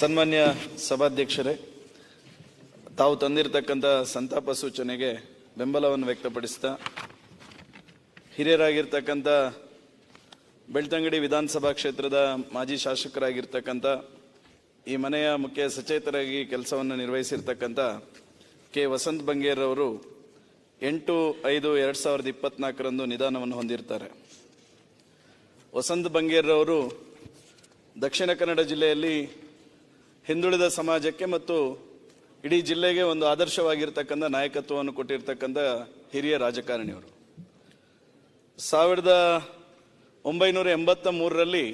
ಸನ್ಮಾನ್ಯ ಸಭಾಧ್ಯಕ್ಷರೇ, ತಾವು ತಂದಿರತಕ್ಕಂಥ ಸಂತಾಪ ಸೂಚನೆಗೆ ಬೆಂಬಲವನ್ನು ವ್ಯಕ್ತಪಡಿಸ್ತಾ, ಹಿರಿಯರಾಗಿರ್ತಕ್ಕಂಥ ಬೆಳ್ತಂಗಡಿ ವಿಧಾನಸಭಾ ಕ್ಷೇತ್ರದ ಮಾಜಿ ಶಾಸಕರಾಗಿರ್ತಕ್ಕಂಥ, ಈ ಮನೆಯ ಮುಖ್ಯ ಸಚೇತರಾಗಿ ಕೆಲಸವನ್ನು ನಿರ್ವಹಿಸಿರ್ತಕ್ಕಂಥ ಕೆ. ವಸಂತ್ ಬಂಗೇರವರು ಎಂಟು ಐದು ಎರಡು ಸಾವಿರದ ಇಪ್ಪತ್ನಾಲ್ಕರಂದು ನಿಧಾನವನ್ನು ಹೊಂದಿರ್ತಾರೆ. ವಸಂತ್ ಬಂಗೇರ್ರವರು ದಕ್ಷಿಣ ಕನ್ನಡ ಜಿಲ್ಲೆಯಲ್ಲಿ ಹಿಂದುಳಿದ ಸಮಾಜಕ್ಕೆ ಮತ್ತು ಇಡೀ ಜಿಲ್ಲೆಗೆ ಒಂದು ಆದರ್ಶವಾಗಿರ್ತಕ್ಕಂಥ ನಾಯಕತ್ವವನ್ನು ಕೊಟ್ಟಿರ್ತಕ್ಕಂಥ ಹಿರಿಯ ರಾಜಕಾರಣಿಯವರು. ಸಾವಿರದ ಒಂಬೈನೂರ ಎಂಬತ್ತ ಮೂರರಲ್ಲಿ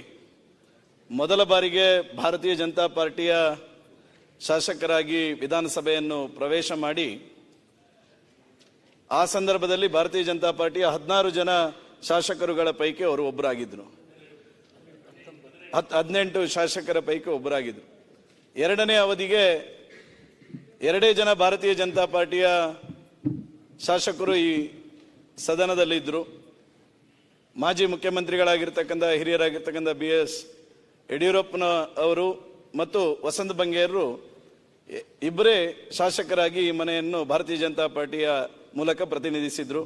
ಮೊದಲ ಬಾರಿಗೆ ಭಾರತೀಯ ಜನತಾ ಪಾರ್ಟಿಯ ಶಾಸಕರಾಗಿ ವಿಧಾನಸಭೆಯನ್ನು ಪ್ರವೇಶ ಮಾಡಿ ಆ ಸಂದರ್ಭದಲ್ಲಿ ಭಾರತೀಯ ಜನತಾ ಪಾರ್ಟಿಯ ಹದಿನಾರು ಜನ ಶಾಸಕರುಗಳ ಪೈಕಿ ಅವರು ಒಬ್ಬರಾಗಿದ್ದರು. ಹತ್ ಹದಿನೆಂಟು ಶಾಸಕರ ಪೈಕಿ ಒಬ್ಬರಾಗಿದ್ದರು. ಎರಡನೇ ಅವಧಿಗೆ ಎರಡೇ ಜನ ಭಾರತೀಯ ಜನತಾ ಪಾರ್ಟಿಯ ಶಾಸಕರು ಈ ಸದನದಲ್ಲಿದ್ದರು ಮಾಜಿ ಮುಖ್ಯಮಂತ್ರಿಗಳಾಗಿರ್ತಕ್ಕಂಥ, ಹಿರಿಯರಾಗಿರ್ತಕ್ಕಂಥ ಬಿ ಎಸ್ ಯಡಿಯೂರಪ್ಪನ ಅವರು ಮತ್ತು ವಸಂತ ಬಂಗೇರರು ಇಬ್ಬರೇ ಶಾಸಕರಾಗಿ ಈ ಮನೆಯನ್ನು ಭಾರತೀಯ ಜನತಾ ಪಾರ್ಟಿಯ ಮೂಲಕ ಪ್ರತಿನಿಧಿಸಿದರು.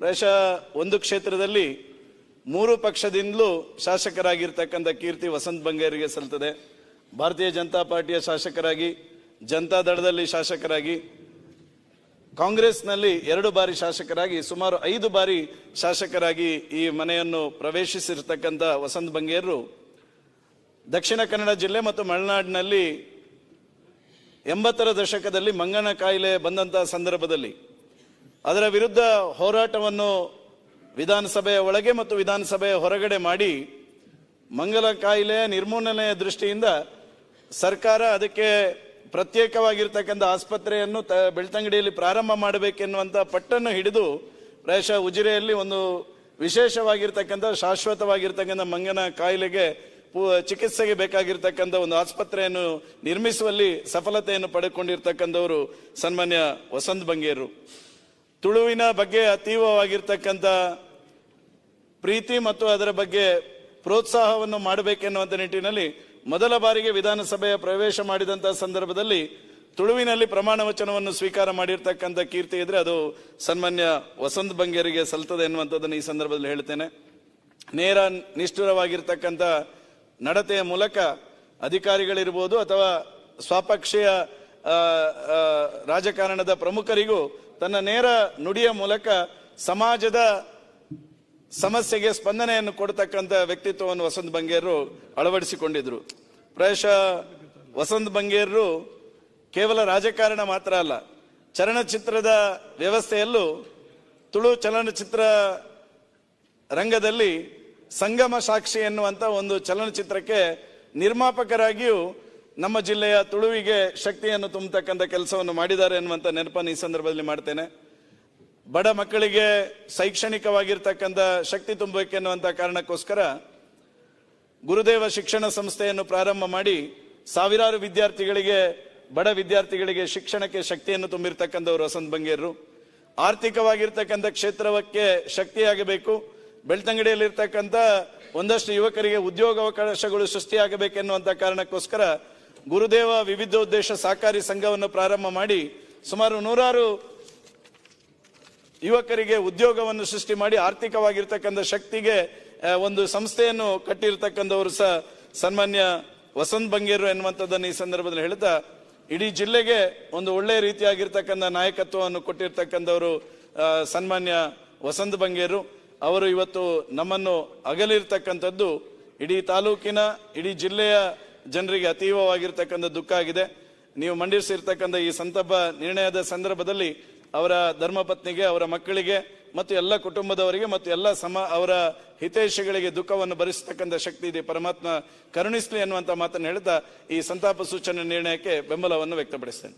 ಪ್ರಾಯಶಃ ಒಂದು ಕ್ಷೇತ್ರದಲ್ಲಿ ಮೂರು ಪಕ್ಷದಿಂದಲೂ ಶಾಸಕರಾಗಿರ್ತಕ್ಕಂಥ ಕೀರ್ತಿ ವಸಂತ್ ಬಂಗೇರಿಗೆ ಸಲ್ತದೆ. ಭಾರತೀಯ ಜನತಾ ಪಾರ್ಟಿಯ ಶಾಸಕರಾಗಿ, ಜನತಾ ದಳದಲ್ಲಿ ಶಾಸಕರಾಗಿ, ಕಾಂಗ್ರೆಸ್ನಲ್ಲಿ ಎರಡು ಬಾರಿ ಶಾಸಕರಾಗಿ, ಸುಮಾರು ಐದು ಬಾರಿ ಶಾಸಕರಾಗಿ ಈ ಮನೆಯನ್ನು ಪ್ರವೇಶಿಸಿರ್ತಕ್ಕಂಥ ವಸಂತ್ ಬಂಗೇರು ದಕ್ಷಿಣ ಕನ್ನಡ ಜಿಲ್ಲೆ ಮತ್ತು ಮಲೆನಾಡಿನಲ್ಲಿ ಎಂಬತ್ತರ ದಶಕದಲ್ಲಿ ಮಂಗನ ಕಾಯಿಲೆ ಬಂದಂತಹ ಸಂದರ್ಭದಲ್ಲಿ. ಅದರ ವಿರುದ್ಧ ಹೋರಾಟವನ್ನು ವಿಧಾನಸಭೆಯ ಒಳಗೆ ಮತ್ತು ವಿಧಾನಸಭೆಯ ಹೊರಗಡೆ ಮಾಡಿ ಮಂಗಲ ಕಾಯಿಲೆಯ ನಿರ್ಮೂಲನೆಯ ದೃಷ್ಟಿಯಿಂದ ಸರ್ಕಾರ ಅದಕ್ಕೆ ಪ್ರತ್ಯೇಕವಾಗಿರ್ತಕ್ಕಂಥ ಆಸ್ಪತ್ರೆಯನ್ನು ತ, ಬೆಳ್ತಂಗಡಿಯಲ್ಲಿ ಪ್ರಾರಂಭ ಮಾಡಬೇಕೆನ್ನುವಂಥ ಪಟ್ಟನ್ನು ಹಿಡಿದು ಪ್ರಾಯಶಃ ಉಜಿರೆಯಲ್ಲಿ ಒಂದು ವಿಶೇಷವಾಗಿರ್ತಕ್ಕಂಥ, ಶಾಶ್ವತವಾಗಿರ್ತಕ್ಕಂಥ ಮಂಗನ ಕಾಯಿಲೆಗೆ ಚಿಕಿತ್ಸೆಗೆ ಬೇಕಾಗಿರ್ತಕ್ಕಂಥ ಒಂದು ಆಸ್ಪತ್ರೆಯನ್ನು ನಿರ್ಮಿಸುವಲ್ಲಿ ಸಫಲತೆಯನ್ನು ಪಡೆದುಕೊಂಡಿರ್ತಕ್ಕಂಥವರು ಸನ್ಮಾನ್ಯ ವಸಂತ್ ಬಂಗೇರು. ತುಳುವಿನ ಬಗ್ಗೆ ಅತೀವವಾಗಿರ್ತಕ್ಕಂಥ ಪ್ರೀತಿ ಮತ್ತು ಅದರ ಬಗ್ಗೆ ಪ್ರೋತ್ಸಾಹವನ್ನು ಮಾಡಬೇಕೆನ್ನುವಂಥ ನಿಟ್ಟಿನಲ್ಲಿ ಮೊದಲ ಬಾರಿಗೆ ವಿಧಾನಸಭೆಯ ಪ್ರವೇಶ ಮಾಡಿದಂತಹ ಸಂದರ್ಭದಲ್ಲಿ ತುಳುವಿನಲ್ಲಿ ಪ್ರಮಾಣ ವಚನವನ್ನು ಸ್ವೀಕಾರ ಮಾಡಿರ್ತಕ್ಕಂಥ ಕೀರ್ತಿ ಇದ್ರೆ ಅದು ಸನ್ಮಾನ್ಯ ವಸಂತ್ ಬಂಗೇರಿಗೆ ಸಲ್ತದೆ ಎನ್ನುವಂಥದ್ದನ್ನು ಈ ಸಂದರ್ಭದಲ್ಲಿ ಹೇಳ್ತೇನೆ ನೇರ ನಿಷ್ಠುರವಾಗಿರ್ತಕ್ಕಂಥ ನಡತೆಯ ಮೂಲಕ ಅಧಿಕಾರಿಗಳಿರ್ಬೋದು ಅಥವಾ ಸ್ವಪಕ್ಷೀಯ ರಾಜಕಾರಣದ ಪ್ರಮುಖರಿಗೂ ತನ್ನ ನೇರ ನುಡಿಯ ಮೂಲಕ ಸಮಾಜದ ಸಮಸ್ಯೆಗೆ ಸ್ಪಂದನೆಯನ್ನು ಕೊಡ್ತಕ್ಕಂಥ ವ್ಯಕ್ತಿತ್ವವನ್ನು ವಸಂತ್ ಬಂಗೇರು ಅಳವಡಿಸಿಕೊಂಡಿದ್ರು. ಪ್ರಾಯಶಃ ವಸಂತ ಬಂಗೇರರು ಕೇವಲ ರಾಜಕಾರಣ ಮಾತ್ರ ಅಲ್ಲ, ಚಲನಚಿತ್ರದ ವ್ಯವಸ್ಥೆಯಲ್ಲೂ ತುಳು ಚಲನಚಿತ್ರ ರಂಗದಲ್ಲಿ ಸಂಗಮ ಸಾಕ್ಷಿ ಎನ್ನುವಂಥ ಒಂದು ಚಲನಚಿತ್ರಕ್ಕೆ ನಿರ್ಮಾಪಕರಾಗಿಯೂ ನಮ್ಮ ಜಿಲ್ಲೆಯ ತುಳುವಿಗೆ ಶಕ್ತಿಯನ್ನು ತುಂಬತಕ್ಕಂಥ ಕೆಲಸವನ್ನು ಮಾಡಿದ್ದಾರೆ ಎನ್ನುವಂತ ನೆನಪನ್ನು ಈ ಸಂದರ್ಭದಲ್ಲಿ ಮಾಡ್ತೇನೆ. ಬಡ ಮಕ್ಕಳಿಗೆ ಶೈಕ್ಷಣಿಕವಾಗಿರ್ತಕ್ಕಂಥ ಶಕ್ತಿ ತುಂಬಬೇಕೆನ್ನುವಂಥ ಕಾರಣಕ್ಕೋಸ್ಕರ ಗುರುದೇವ ಶಿಕ್ಷಣ ಸಂಸ್ಥೆಯನ್ನು ಪ್ರಾರಂಭ ಮಾಡಿ ಸಾವಿರಾರು ವಿದ್ಯಾರ್ಥಿಗಳಿಗೆ, ಬಡ ವಿದ್ಯಾರ್ಥಿಗಳಿಗೆ ಶಿಕ್ಷಣಕ್ಕೆ ಶಕ್ತಿಯನ್ನು ತುಂಬಿರ್ತಕ್ಕಂಥವ್ರು ವಸಂತ್ ಬಂಗೇರರು. ಆರ್ಥಿಕವಾಗಿರ್ತಕ್ಕಂಥ ಕ್ಷೇತ್ರಕ್ಕೆ ಶಕ್ತಿಯಾಗಬೇಕು. ಬೆಳ್ತಂಗಡಿಯಲ್ಲಿರ್ತಕ್ಕಂಥ ಒಂದಷ್ಟು ಯುವಕರಿಗೆ ಉದ್ಯೋಗಾವಕಾಶಗಳು ಸೃಷ್ಟಿಯಾಗಬೇಕೆನ್ನುವಂಥ ಕಾರಣಕ್ಕೋಸ್ಕರ ಗುರುದೇವ ವಿವಿಧೋದ್ದೇಶ ಸಹಕಾರಿ ಸಂಘವನ್ನು ಪ್ರಾರಂಭ ಮಾಡಿ ಸುಮಾರು ನೂರಾರು ಯುವಕರಿಗೆ ಉದ್ಯೋಗವನ್ನು ಸೃಷ್ಟಿ ಮಾಡಿ ಆರ್ಥಿಕವಾಗಿರ್ತಕ್ಕಂಥ ಶಕ್ತಿಗೆ ಒಂದು ಸಂಸ್ಥೆಯನ್ನು ಕಟ್ಟಿರ್ತಕ್ಕಂಥವರು ಸಹ ಸನ್ಮಾನ್ಯ ವಸಂತ್ ಬಂಗೇರು ಎನ್ನುವಂಥದ್ದನ್ನು ಈ ಸಂದರ್ಭದಲ್ಲಿ ಹೇಳ್ತಾ, ಇಡೀ ಜಿಲ್ಲೆಗೆ ಒಂದು ಒಳ್ಳೆಯ ರೀತಿಯಾಗಿರ್ತಕ್ಕಂಥ ನಾಯಕತ್ವವನ್ನು ಕೊಟ್ಟಿರ್ತಕ್ಕಂಥವರು ಸನ್ಮಾನ್ಯ ವಸಂತ್ ಬಂಗೇರು. ಅವರು ಇವತ್ತು ನಮ್ಮನ್ನು ಅಗಲಿರ್ತಕ್ಕಂಥದ್ದು ಇಡೀ ತಾಲೂಕಿನ, ಇಡೀ ಜಿಲ್ಲೆಯ ಜನರಿಗೆ ಅತೀವವಾಗಿರ್ತಕ್ಕಂಥ ದುಃಖ ಆಗಿದೆ. ನೀವು ಮಂಡಿಸಿರ್ತಕ್ಕಂಥ ಈ ಸಂತಪ ನಿರ್ಣಯದ ಸಂದರ್ಭದಲ್ಲಿ ಅವರ ಧರ್ಮಪತ್ನಿಗೆ, ಅವರ ಮಕ್ಕಳಿಗೆ ಮತ್ತು ಎಲ್ಲ ಕುಟುಂಬದವರಿಗೆ ಮತ್ತು ಎಲ್ಲ ಸಮ, ಅವರ ಹಿತೈಷಿಗಳಿಗೆ ದುಃಖವನ್ನು ಭರಿಸತಕ್ಕಂಥ ಶಕ್ತಿ ಇದೆ. ಪರಮಾತ್ಮ ಕರುಣಿಸ್ಲಿ ಎನ್ನುವಂತ ಮಾತನ್ನು ಹೇಳ್ತಾ ಈ ಸಂತಾಪ ಸೂಚನೆ ನಿರ್ಣಯಕ್ಕೆ ಬೆಂಬಲವನ್ನು ವ್ಯಕ್ತಪಡಿಸ್ತೇನೆ.